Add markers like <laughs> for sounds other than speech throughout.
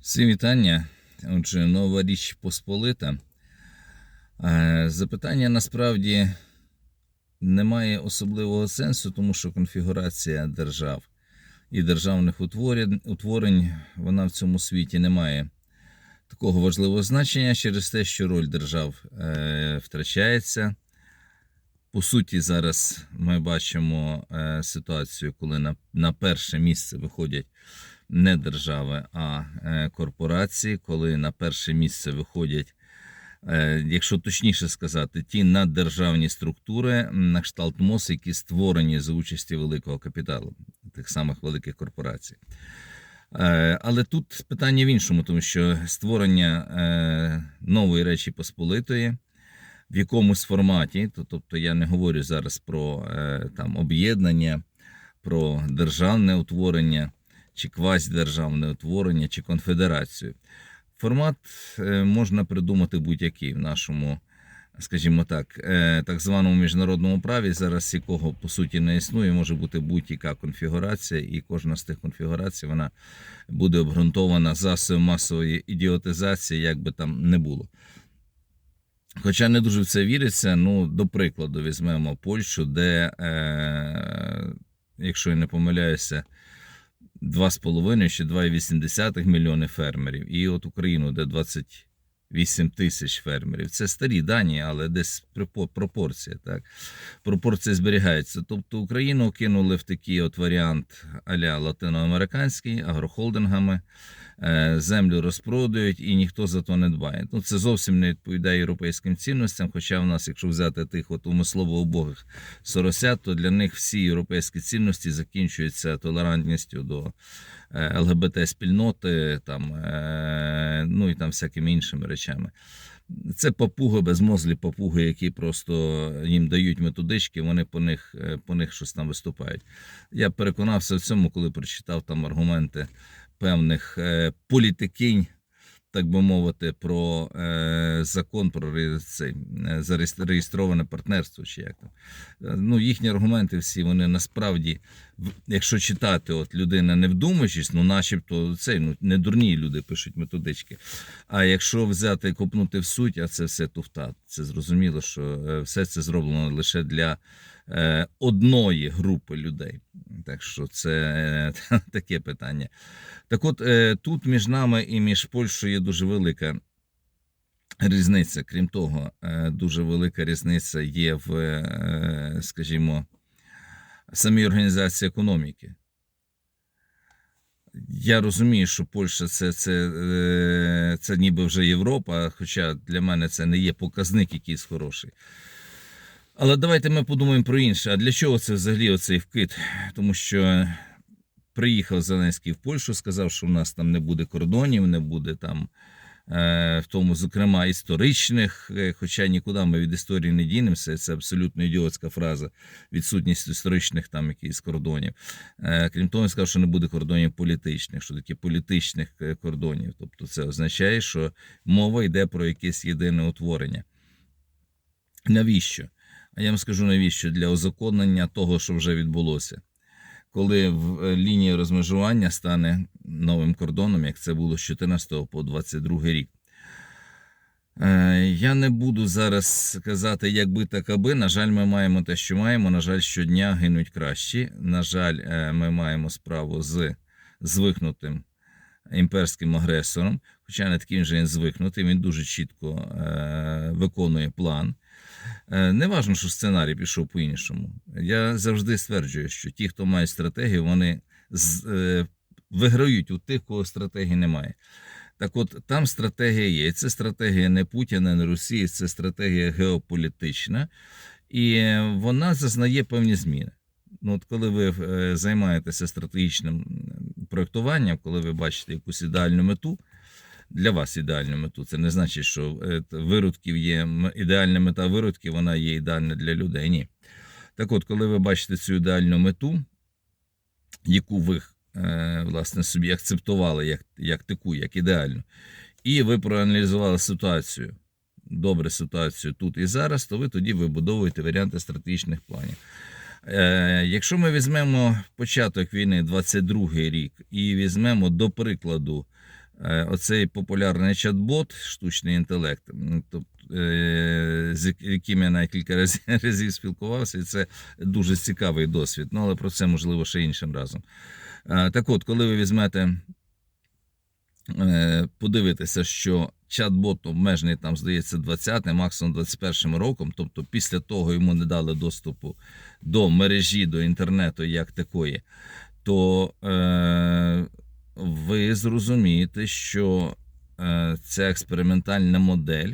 Всі вітання. Отже, нова річ Посполита. Е, Запитання насправді не має особливого сенсу, тому що конфігурація держав і державних утворень, вона в цьому світі не має такого важливого значення через те, що роль держав е, втрачається. По суті, зараз ми бачимо е, ситуацію, коли на перше місце виходять не держави, а е, корпорації, коли на перше місце виходять, е, якщо точніше сказати, ті наддержавні структури на кшталт МОЗ, які створені за участі великого капіталу, тих самих великих корпорацій. Е, Але тут питання в іншому, тому що створення нової речі Посполитої в якомусь форматі, то, тобто я не говорю зараз про там об'єднання, про державне утворення, чи квазідержавне утворення, чи конфедерацію. Формат е, можна придумати будь-який в нашому, скажімо так, е, так званому міжнародному праві, зараз якого по суті не існує, може бути будь-яка конфігурація, і кожна з тих конфігурацій вона буде обґрунтована засобом масової ідіотизації, як би там не було. Хоча не дуже в це віриться, ну, до прикладу, візьмемо Польщу, де, е, якщо я не помиляюся, 2,5 чи 2,8 мільйони фермерів. І от Україну, де 28 тисяч фермерів. Це старі дані, але десь пропорція. Так? Пропорція зберігається. Тобто Україну кинули в такий от варіант а-ля латиноамериканський, агрохолдингами. е, Землю розпродають і ніхто за то не дбає. Ну, це зовсім не відповідає європейським цінностям. Хоча в нас, якщо взяти тих от умислово убогих соросят, то для них всі європейські цінності закінчуються толерантністю до ЛГБТ-спільноти, там, е, ну і там всякими іншими речами. Це папуги, безмозлі папуги, які просто їм дають методички, вони по них, е, по них щось там виступають. Я переконався в цьому, коли прочитав там аргументи певних е, політикинь, так би мовити, про е, закон про цей, е, зареєстроване партнерство. Чи як. Е, Ну, їхні аргументи всі, вони насправді, якщо читати, от людина не вдумуючись, ну начебто цей, ну, не дурні люди пишуть методички. А якщо взяти і копнути в суть, а це все туфта, це зрозуміло, що е, все це зроблено лише для одної групи людей. Так що це е, <laughs> таке питання. Так от, е, тут між нами і між Польщею є дуже велика різниця. Крім того, е, дуже велика різниця є в, е, скажімо, самій організації економіки. Я розумію, що Польща це, це, е, це ніби вже Європа, хоча для мене це не є показник якийсь хороший. Але давайте ми подумаємо про інше. А для чого це взагалі оцей вкид? Тому що приїхав Зеленський в Польщу, сказав, що в нас там не буде кордонів, не буде там, е, в тому, зокрема, історичних, е, хоча нікуди ми від історії не дінемося. Це абсолютно ідіотська фраза, відсутність історичних там якихось кордонів. Е, крім того, він сказав, що не буде кордонів політичних, що таке політичних кордонів. Тобто це означає, що мова йде про якесь єдине утворення. Навіщо? А я вам скажу навіщо для узаконення того, що вже відбулося. Коли в е, лінія розмежування стане новим кордоном, як це було з 14 по 22 рік. Е, Я не буду зараз казати, як би так аби. На жаль, ми маємо те, що маємо. На жаль, щодня гинуть кращі. На жаль, е, ми маємо справу з звикнутим імперським агресором. Хоча не таким же він звикнутий, він дуже чітко виконує план. Е, Не важно, що сценарій пішов по-іншому. Я завжди стверджую, що ті, хто має стратегію, вони е, виграють у тих, кого стратегії немає. Так от там стратегія є. Це стратегія не Путіна, не Росії, це стратегія геополітична, і вона зазнає певні зміни. Ну, от коли ви е, займаєтеся стратегічним м, проєктуванням, коли ви бачите якусь ідеальну мету, для вас ідеальну мету, це не значить, що е, виродків є ідеальна мета виродків, вона є ідеальна для людей. Ні. Так от, коли ви бачите цю ідеальну мету, яку ви е, власне собі акцептували як, як таку, як ідеальну, і ви проаналізували ситуацію, добре ситуацію тут і зараз, то ви тоді вибудовуєте варіанти стратегічних планів. Е, Якщо ми візьмемо початок війни, 22 рік, і візьмемо до прикладу оцей популярний чат-бот, штучний інтелект, тобто, е, з яким я навіть кілька <laughs> разів, спілкувався, і це дуже цікавий досвід. Ну, але про це можливо ще іншим разом. Е, Так от, коли ви візьмете, е, подивитеся, що чат-бот обмежений там, здається, 20, максимум 21 роком, тобто після того йому не дали доступу до мережі, до інтернету як такої, то е, ви зрозумієте, що е, ця експериментальна модель.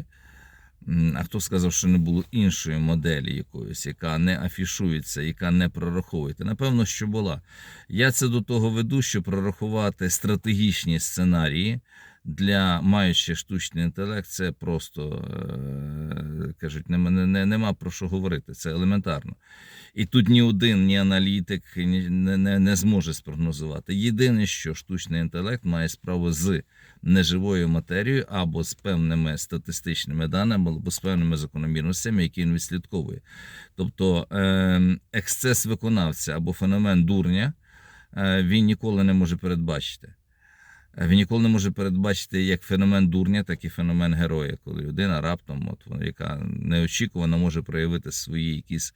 А хто сказав, що не було іншої моделі якоїсь, яка не афішується, яка не прораховується? Напевно, що була. Я це до того веду, що прорахувати стратегічні сценарії для маючи штучний інтелект, це просто е, кажуть, нема, не, нема про що говорити. Це елементарно. І тут ні один, ні аналітик ні, не, не, зможе спрогнозувати. Єдине, що штучний інтелект має справу з неживою матерією або з певними статистичними даними, або з певними закономірностями, які він відслідковує. Тобто е, ексцес виконавця або феномен дурня е, він ніколи не може передбачити. Е, Він ніколи не може передбачити як феномен дурня, так і феномен героя, коли людина раптом, от, яка неочікувано може проявити свої якісь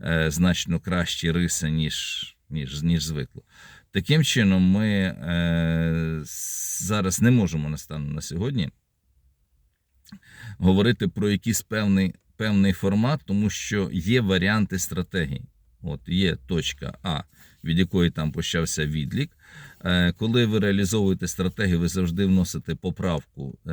е, значно кращі риси, ніж, ніж, ніж звикло. Таким чином, ми е, зараз не можемо настану на сьогодні говорити про якийсь певний, певний формат, тому що є варіанти стратегій. От є точка А, від якої там почався відлік. Е, Коли ви реалізовуєте стратегію, ви завжди вносите поправку е,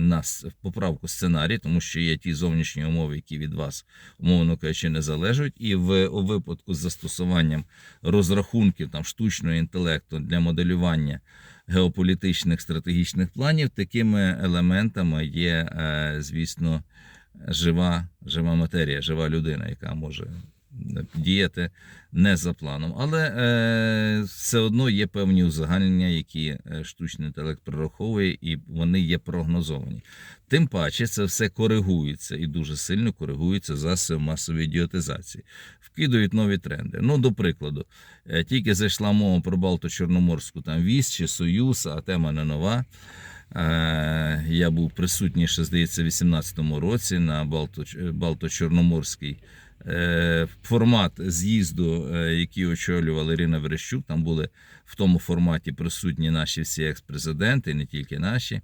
на поправку сценарій, тому що є ті зовнішні умови, які від вас, умовно кажучи, не залежать. І в у випадку з застосуванням розрахунків там штучного інтелекту для моделювання геополітичних стратегічних планів, такими елементами є, е, звісно, жива, жива матерія, жива людина, яка може діяти не за планом. Але е, все одно є певні узагальнення, які е, штучний інтелект прораховує, і вони є прогнозовані. Тим паче, це все коригується і дуже сильно коригується засобом масової ідіотизації. Вкидують нові тренди. Ну, до прикладу, е, тільки зайшла мова про Балто-Чорноморську там вісь чи Союз, а тема не нова. Е, Я був присутній, ще здається, в 2018 році на Балто- Балто-Чорноморський е, формат з'їзду, е, який очолювала Ірина Верещук. Там були в тому форматі присутні наші всі екс-президенти, не тільки наші.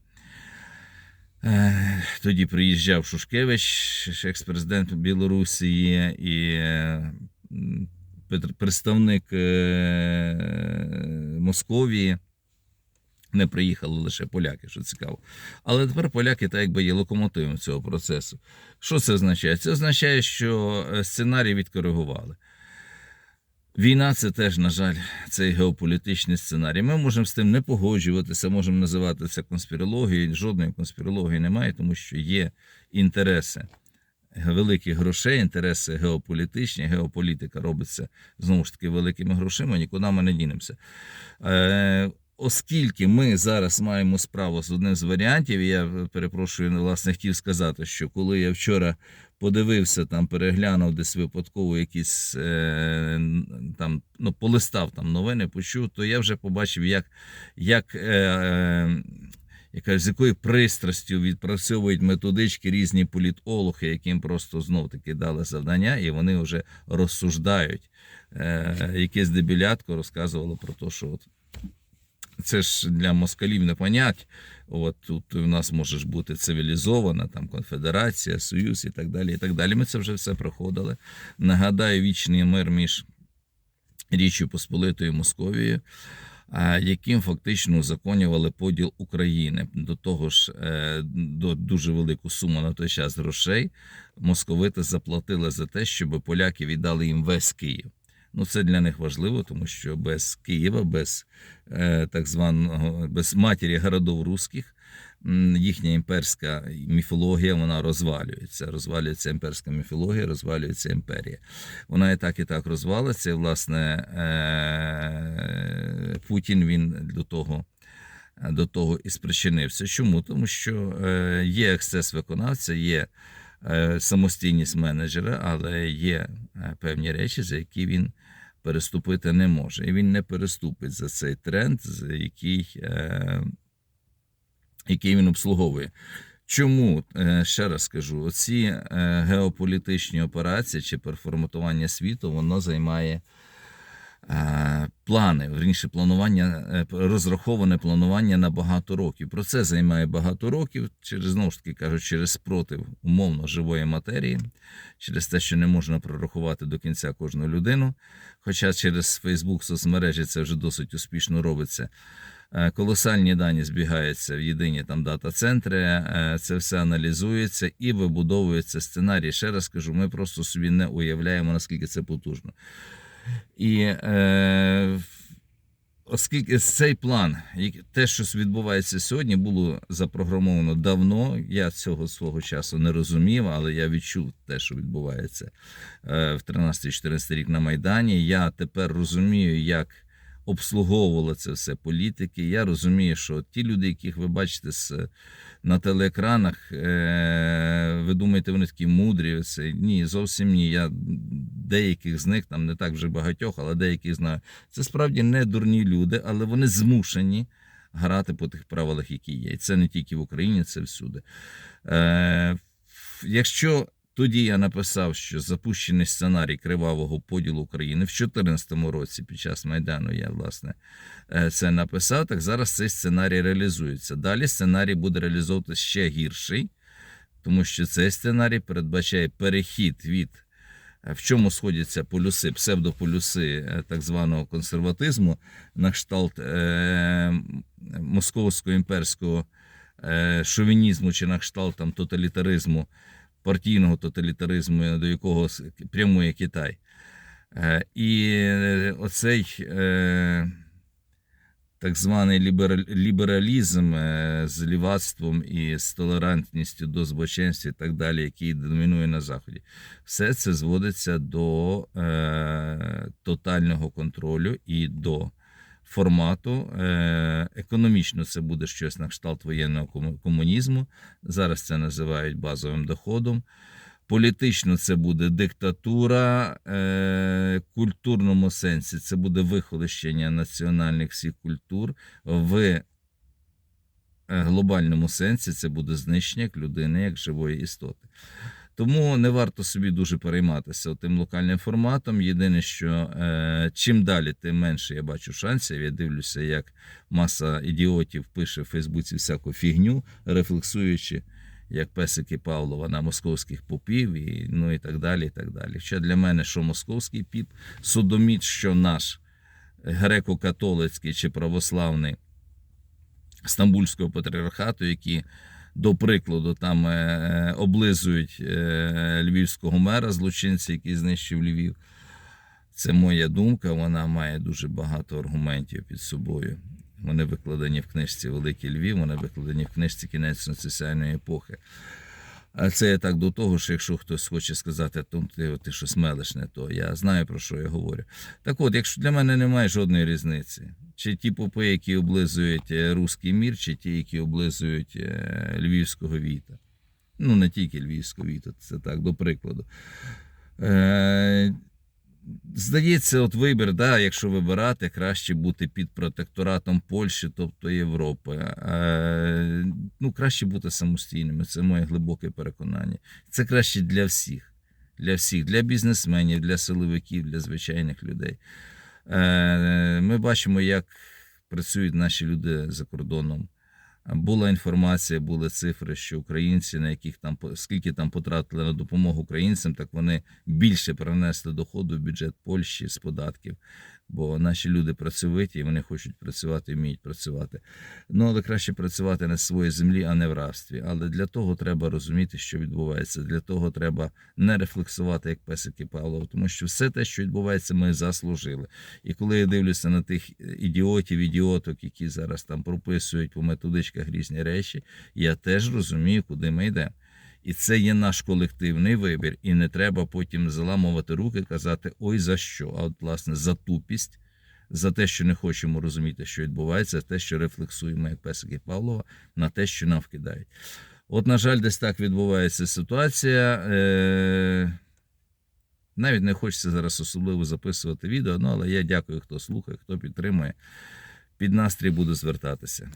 Е, Тоді приїжджав Шушкевич, екс-президент Білорусі, і е, представник е, Московії. Не приїхали лише поляки, що цікаво. Але тепер поляки так якби є локомотивом цього процесу. Що це означає? Це означає, що е, сценарій відкоригували. Війна це теж, на жаль, цей геополітичний сценарій. Ми можемо з тим не погоджуватися, можемо називати це конспірологією. Жодної конспірології немає, тому що є інтереси великих грошей, інтереси геополітичні, геополітика робиться знову ж таки великими грошима, нікуди ми не дінемося. Е, Оскільки ми зараз маємо справу з одним з варіантів, я перепрошую, власне, хотів сказати, що коли я вчора подивився, там переглянув десь випадково якісь е, там, ну, полистав там новини, почув, то я вже побачив, як, як е, яка, з якою пристрастю відпрацьовують методички різні політологи, яким просто знов таки дали завдання, і вони вже розсуждають. Е, якесь дебілятко розказувало про те, що от це ж для москалів не понять. От тут у нас може бути цивілізована там конфедерація, союз і так далі. І так далі. Ми це вже все проходили. Нагадаю, вічний мир між Річчю Посполитою і Московією, яким фактично узаконювали поділ України. До того ж, е, до дуже велику суму на той час грошей московити заплатили за те, щоб поляки віддали їм весь Київ. Ну, це для них важливо, тому що без Києва, без е, так званого без матері городов руських, м, їхня імперська міфологія вона розвалюється. Розвалюється імперська міфологія, розвалюється імперія. Вона і так, і так розвалиться. І, власне, е, Путін він до того. До того і спричинився. Чому? Тому що е, є ексцес виконавця, є самостійність менеджера, але є певні речі, за які він переступити не може. І він не переступить за цей тренд, за який е, який він обслуговує. Чому Е, ще раз скажу, оці е, геополітичні операції чи переформатування світу, воно займає е, плани, верніше планування, е, розраховане планування на багато років. Про це займає багато років, через знову ж таки кажуть, через спротив умовно живої матерії, через те, що не можна прорахувати до кінця кожну людину. Хоча через Фейсбук соцмережі це вже досить успішно робиться. Е, Колосальні дані збігаються в єдині там дата-центри, е, це все аналізується і вибудовується сценарій. Ще раз кажу, ми просто собі не уявляємо, наскільки це потужно. І е, оскільки цей план, те, що відбувається сьогодні, було запрограмовано давно. Я цього свого часу не розумів, але я відчув те, що відбувається е, в 13-14 рік на Майдані. Я тепер розумію, як обслуговували це все політики. Я розумію, що ті люди, яких ви бачите на телеекранах, е, ви думаєте, вони такі мудрі. Це ні, зовсім ні. Я деяких з них там не так вже багатьох, але деяких знаю. Це справді не дурні люди, але вони змушені грати по тих правилах, які є. І це не тільки в Україні, це всюди. Е, якщо тоді я написав, що запущений сценарій кривавого поділу України в 2014 році, під час Майдану, я власне е, це написав. Так зараз цей сценарій реалізується. Далі сценарій буде реалізовуватися ще гірший, тому що цей сценарій передбачає перехід від е, в чому сходяться полюси, псевдополюси е, так званого консерватизму на кшталт е, московського імперського е, шовінізму чи на кшталт там, тоталітаризму, партійного тоталітаризму, до якого прямує Китай. Е, І е, оцей е, так званий лібералізм з лівацтвом і з толерантністю до збоченств і так далі, який домінує на Заході, все це зводиться до тотального контролю і до формату. Е, економічно це буде щось на кшталт воєнного комунізму. Зараз це називають базовим доходом. Політично це буде диктатура, е, в культурному сенсі це буде вихолощення національних всіх культур. В е, глобальному сенсі це буде знищення людини, як живої істоти. Тому не варто собі дуже перейматися тим локальним форматом. Єдине, що е, чим далі, тим менше я бачу шансів. Я дивлюся, як маса ідіотів пише в Фейсбуці всяку фігню, рефлексуючи як песики Павлова на московських попів, і, ну і так далі. і так далі. Ще для мене, що московський піп, судоміт, що наш греко-католицький чи православний Стамбульського патріархату, які, до прикладу, там е, облизують е, львівського мера, злочинця, який знищив Львів. Це моя думка, вона має дуже багато аргументів під собою. Вони викладені в книжці Великий Львів, вони викладені в книжці Кінець соціальної епохи. А це я так до того, що якщо хтось хоче сказати, то ти, ти щось мелиш не то, я знаю про що я говорю. Так от, якщо для мене немає жодної різниці, чи ті попи, які облизують е, руський мір, чи ті, які облизують е, львівського віта. Ну, не тільки львівського віта, це так, до прикладу. Здається, от вибір, да, якщо вибирати, краще бути під протекторатом Польщі, тобто Європи. Е, ну, краще бути самостійними, це моє глибоке переконання. Це краще для всіх, для всіх, для бізнесменів, для силовиків, для звичайних людей. Е, ми бачимо, як працюють наші люди за кордоном. Була інформація, були цифри, що українці, на яких там скільки там потратили на допомогу українцям, так вони більше принесли доходу в бюджет Польщі з податків. Бо наші люди працьовиті, і вони хочуть працювати, вміють працювати. Ну але краще працювати на своїй землі, а не в рабстві. Але для того треба розуміти, що відбувається. Для того треба не рефлексувати як песики Павлова, тому що все те, що відбувається, ми заслужили. І коли я дивлюся на тих ідіотів, ідіоток, які зараз там прописують по методичках різні речі, я теж розумію, куди ми йдемо. І це є наш колективний вибір. І не треба потім заламувати руки, казати ой за що. А от, власне, за тупість, за те, що не хочемо розуміти, що відбувається, за те, що рефлексуємо, як песики Павлова, на те, що нам вкидають. От, на жаль, десь так відбувається ситуація. Е- навіть не хочеться зараз особливо записувати відео, ну, але я дякую, хто слухає, хто підтримує. Під настрій буду звертатися.